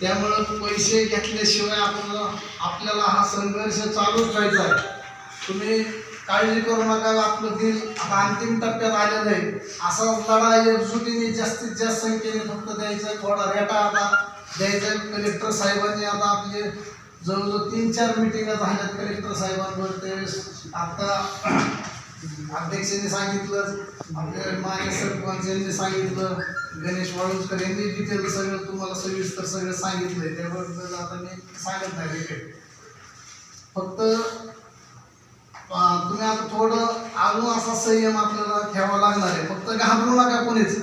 त्यामुळं पैसे घेतल्याशिवाय आपल्याला आपल्याला हा संघर्ष चालूच राहायचा आहे तुम्ही काळजी करू नका आपलं बिल आता अंतिम टप्प्यात आलेलं आहे असा लढा एकजुटीने जास्तीत जास्त संख्येने फक्त द्यायचा आहे. थोडा रेटा आता द्यायचा आहे. कलेक्टर साहेबांनी आता आपले जवळजवळ तीन चार मिटिंगा झाल्यात कलेक्टर साहेबांवर त्यावेळेस आता अध्यक्षांनी सांगितलं आपले मागे सरपंच यांनी सांगितलं गणेश वाळुंजकर यांनी डिटेल सगळं तुम्हाला सविस्तर सगळं सांगितलंय त्याबद्दल आता मी सांगत नाही डिटेल फक्त तुम्ही आता थोडं अजून असा संयम आपल्याला ठेवावा लागणार आहे. फक्त घाबरू नका कोणीच.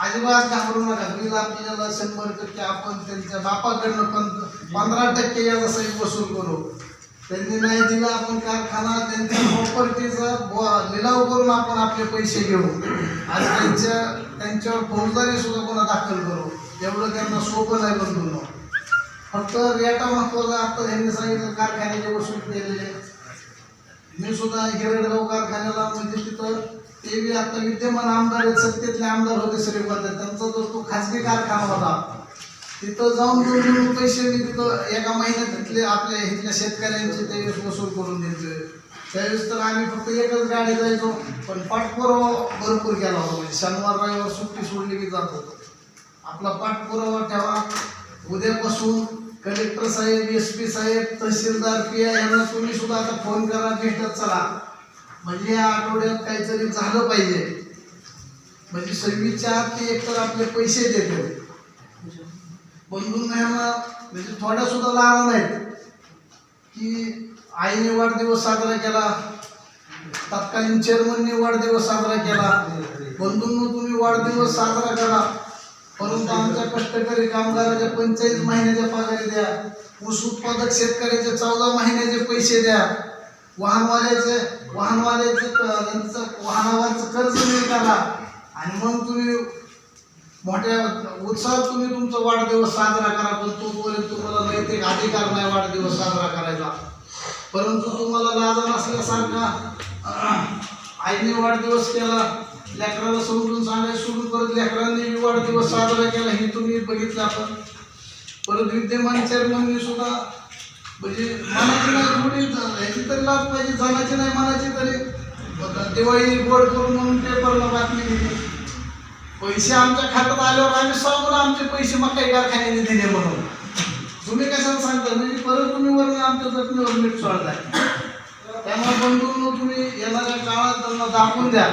अजिबात घाबरू नका. बिल आपल्याला शंभर टक्के आपण त्यांच्या बापाकडनं पण पंधरा टक्के याचा सही वसूल करू. त्यांनी नाही दिला आपण कारखाना त्यांच्या प्रॉपर्टीचा लिलाव करून आपण आपले पैसे घेऊ. आज त्यांच्या त्यांच्यावर फौजदारी सुद्धा कोणा दाखल करू. एवढं त्यांना सोपं नाही बंधून. फक्त रेटा महत्त्वाचा आता त्यांनी सांगितलं कारखान्याचे वसूल केलेले मी सुद्धा हिरडगाव कारखान्याला म्हणजे तिथं ते बी आता विद्यमान आमदार आहेत सत्तेतले आमदार होते श्रीपाद त्यांचा जो तो खाजगी कारखाना होता तिथं जाऊन दोन पैसे मी तिथं एका महिन्यातले आपल्या इथल्या शेतकऱ्यांचे ते वसूल करून द्यायचे. त्यावेळेस तर आम्ही फक्त एकच गाडी जायचो पण पाठपुरावा भरपूर केला होता. म्हणजे शनिवार रविवार सुट्टी सोडली की जात होतो. आपला पाठपुरावा ठेवा. उद्यापासून कलेक्टर साहेब एस पी साहेब तहसीलदार पी आय यांना तुम्ही सुद्धा आता फोन करा भेटत चला. म्हणजे या आठवड्यात काहीतरी झालं पाहिजे. म्हणजे सव्वीसच्या आत ते एकतर आपले पैसे देते बंधून यांना म्हणजे थोड्या सुद्धा लहान नाहीत की आईने वाढदिवस साजरा केला तत्कालीन चेअरमनने वाढदिवस साजरा केला बंधूंनो तुम्ही वाढदिवस साजरा करा. परंतु आमच्या कष्टकरी कामगाराच्या पंचेचाळीस महिन्याच्या पगारी द्या. ऊस उत्पादक शेतकऱ्याचे चौदा महिन्याचे पैसे द्या. वाहनवाल्याचे वाहनवाल्याचे वाहनावरचं कर्ज मिळताना आणि मग तुम्ही मोठ्या उत्साहात तुम्ही तुमचा वाढदिवस साजरा करा पण तोपर्यंत तुम्हाला नैतिक अधिकार नाही वाढदिवस साजरा करायचा. परंतु तुम्हाला लाजा नसल्यासारखा आईने वाढदिवस केला लेकराला समजून सांगायला सोडून परत लेकरांनी बी वाढदिवस साजरा केला हे तुम्ही बघितलं आपण. परत विद्यमान चेअरमननी सुद्धा म्हणजे मनाची नाही थोडी ह्याची तरी लाच पाहिजे झाल्याची नाही मनाची तरी. दिवाळी गोड करून म्हणून पेपरला बातमी दिली. पैसे आमच्या खात्यात आल्यावर आम्ही सांगून आमचे पैसे मग काही कारखान्याने दिले म्हणून. तुम्ही कशाला सांगता? म्हणजे परत तुम्ही वरून आमच्या जखमीवर मीठ सोडताय. त्यामुळे बंधूंनो तुम्ही येणाऱ्या काळात त्यांना दाखवून द्या.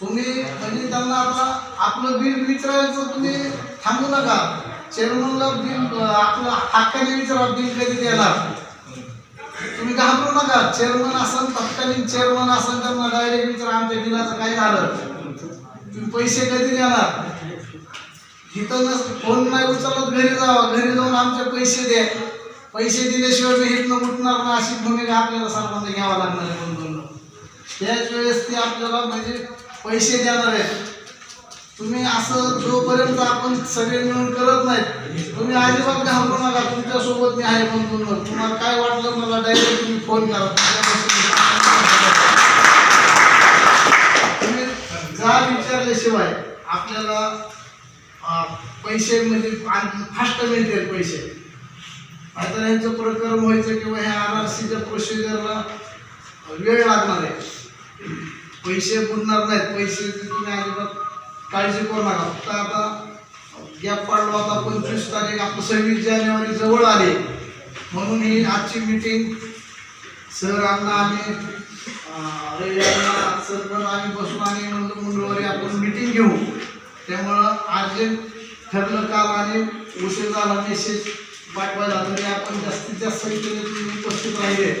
तुम्ही म्हणजे त्यांना आता आपलं बिल विचारायचं तुम्ही थांबू नका. चेअरमनला बिल आपलं हक्काने विचारा बिल कधी देणार? तुम्ही घाबरू नका. चेअरमन असन तत्कालीन चेअरमन असन त्यांना डायरेक्ट विचारा आमच्या बिलाचं काय झालं. तुम्ही पैसे कधी देणार? इथं फोन नाही उचलत घरी जावा. घरी जाऊन आमचे पैसे द्या. पैसे दिल्याशिवाय मी इथनं उठणार ना अशी भूमिका आपल्याला सर्वांना घ्यावा लागणार आहे म्हणून त्याच वेळेस ते आपल्याला म्हणजे पैसे देणार आहेत. तुम्ही असं जोपर्यंत आपण सगळे मिळून करत नाहीत तुम्ही अजिबात घाबरू नका. तुमच्यासोबत मी आहे बंधूंनो तुम्हाला काय वाटलं मला डायरेक्ट तुम्ही फोन करा. जा आपल्याला पैसे म्हणजे फास्ट मिळतील पैसे. आता यांचं प्रकरण व्हायचं किंवा ह्या आर आर सीच्या प्रोसिजरला वेळ लागणार आहे. पैसे बुडणार नाहीत. पैसे तुम्ही अजिबात काळजी करू नका. फक्त आता गॅप पाडलो आता पंचवीस तारीख आपलं सव्वीस जानेवारी जवळ आले. म्हणून ही आजची मीटिंग सर आम्ही अं, रविवारला सर पण आम्ही बसून आणि म्हणलं मंगळवारी आपण मीटिंग घेऊ. त्यामुळं आज जे ठरलं काल आणि उशीर झाला मेसेज पाठवायला. तरी आपण जास्तीत जास्त संख्येने उपस्थित राहिले.